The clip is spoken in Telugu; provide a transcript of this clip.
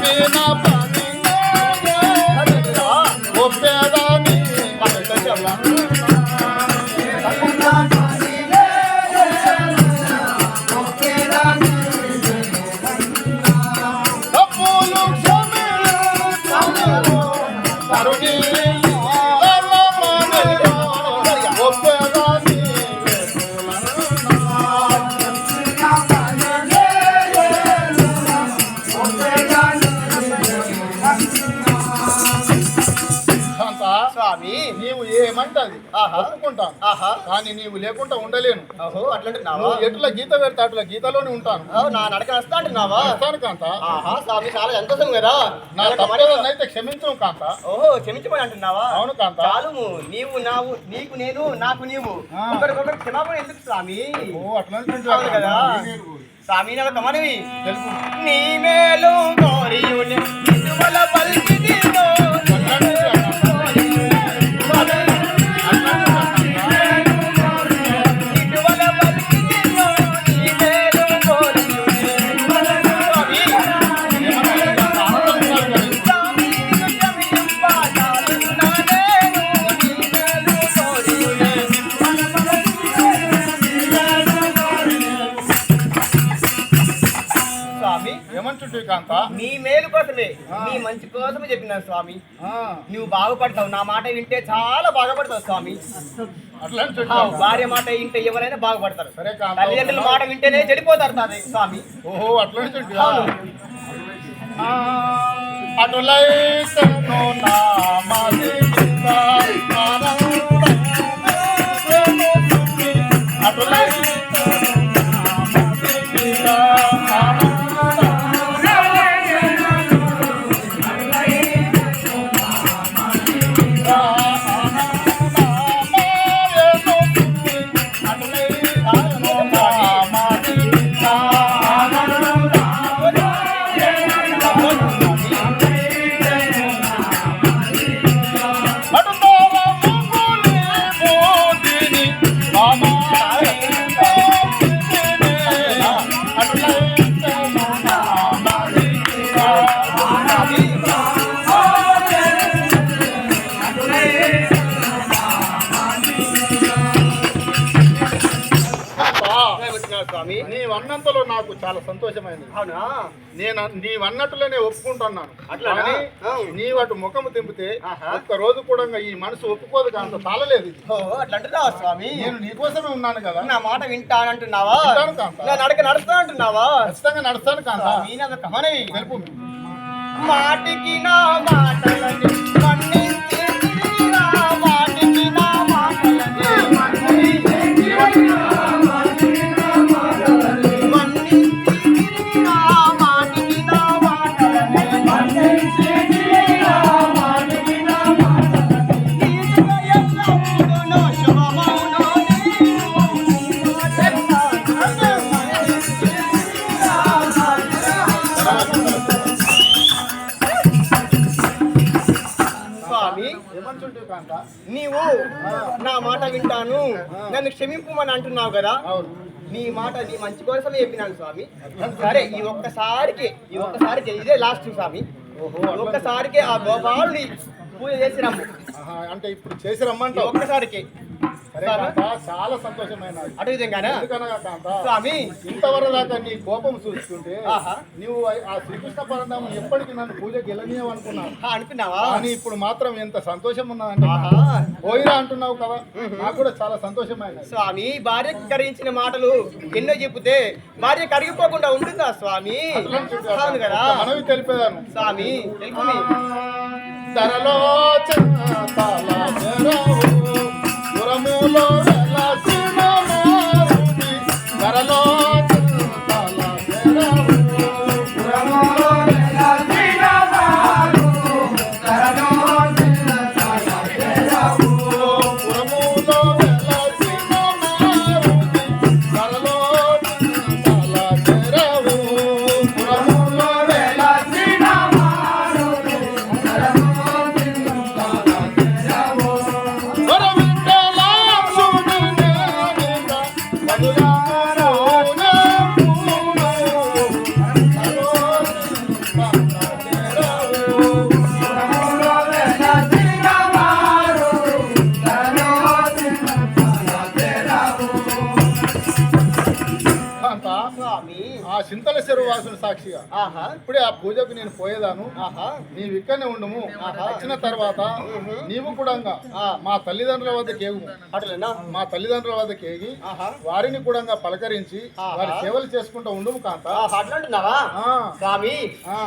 पे ना స్వామి. నీవు ఏమంటది. ఒప్పుకుంటాను ఆహా. కానీ నీవు లేకుండా ఉండలేను. అహో ఎట్లా గీత పెడతా? అట్లా గీతలోనే ఉంటాను. నా నడక వస్తా అంటున్నావా వస్తాను కాంత. ఆహా స్వామి చాలా సంతోషం కదా. నా తప్పేదన్నైతే క్షమించు కాంత. ఓహో క్షమించమని అంటున్నావా? అవును కాంత. చాలుము నీవు నావు నీకు నేను నాకు నీవు. ఒకరికొకరు క్షమాపణ ఎందుకు స్వామి? ఓ అట్లా కదా. స్వామి నాకు మనవి. నీ మేలు కోరియుని ఏమంటుంటే కాంత నీ మేలు కోసమే. నీ మంచి కోసమే చెప్పినాను స్వామి. నువ్వు బాగుపడతావు నా మాట వింటే చాలా బాగుపడతావు స్వామి. భార్య మాట వింటే ఎవరైనా బాగుపడతారు. తల్లిదండ్రుల మాట వింటేనే చెడిపోతారు స్వామి. ఓహో అట్లా. అటులైతను నా స్వామి నీవన్నంతలో నాకు చాలా సంతోషమైంది. అవునా? నేను నీవన్నట్టులోనే ఒప్పుకుంటున్నాను. అవును. నీ అటు ముఖము తింపితే. ఒక్క రోజు కూడా ఈ మనసు ఒప్పుకోదు కాంత తాళలేదు అట్లా అంటున్నావా స్వామి? నేను నీకోసమే ఉన్నాను కదా. నా మాట వింటానంటున్నావా వింటాను కాంత. నా నడక నడుస్తా అంటున్నావా? ఖచ్చితంగా నడుస్తాను కాంత. స్వామి నాకు కమనవి తెలుపు మాటికి నా మాటలని నీవు నా మాట వింటాను. నన్ను క్షమింపమని అంటున్నావు కదా. నీ మాట నీ మంచి కోసమే చెప్పినాను స్వామి. సరే ఈ ఒక్కసారికి ఈ ఒక్కసారికి ఇదే లాస్ట్ స్వామి. ఒక్కసారికి ఆ గోపాలుని పూజ చేసి రమ్ము. అంటే ఇప్పుడు చేసి ఈ రమ్మంటావు ఒక్కసారికి. చాలా సంతోషమైన కాంత స్వామి. ఇంతవరకు దాకా నీ కోపం చూస్తుంటే ఆహా. నువ్వు ఆ శ్రీకృష్ణ పరంధామం ఎప్పటికీ నన్ను పూజకి వెళ్ళనీయవు అనుకున్నాను ఆ, అనుకున్నావా? కానీ ఇప్పుడు మాత్రం ఎంత సంతోషం ఆహా. పోయిరా అంటున్నావు కదా. నాకు కూడా చాలా సంతోషమైనది. స్వామి భార్య కరిగించిన మాటలు ఎన్నో చెబితే భార్య కరిగిపోకుండా ఉంటుందా స్వామి? అవును కదా. మనవి తెలిపేదాను స్వామి తెలుపుని ధరలో చింతల చెరువు వాసుని సాక్షిగా. ఆహా. ఇప్పుడే ఆ పూజకు నేను పోయేదాను. ఆహా. నీవు ఇక్కడనే ఉండము. వచ్చిన తర్వాత నీవు కూడా మా తల్లిదండ్రుల వద్దకు ఏగు అట్లేనా? మా తల్లిదండ్రుల వద్దకు ఏగి ఆహా. వారిని కూడా పలకరించి. వారి సేవలు చేసుకుంటూ ఉండుము కాంత. అట్లంటున్నావా ఆ, స్వామి ఆ.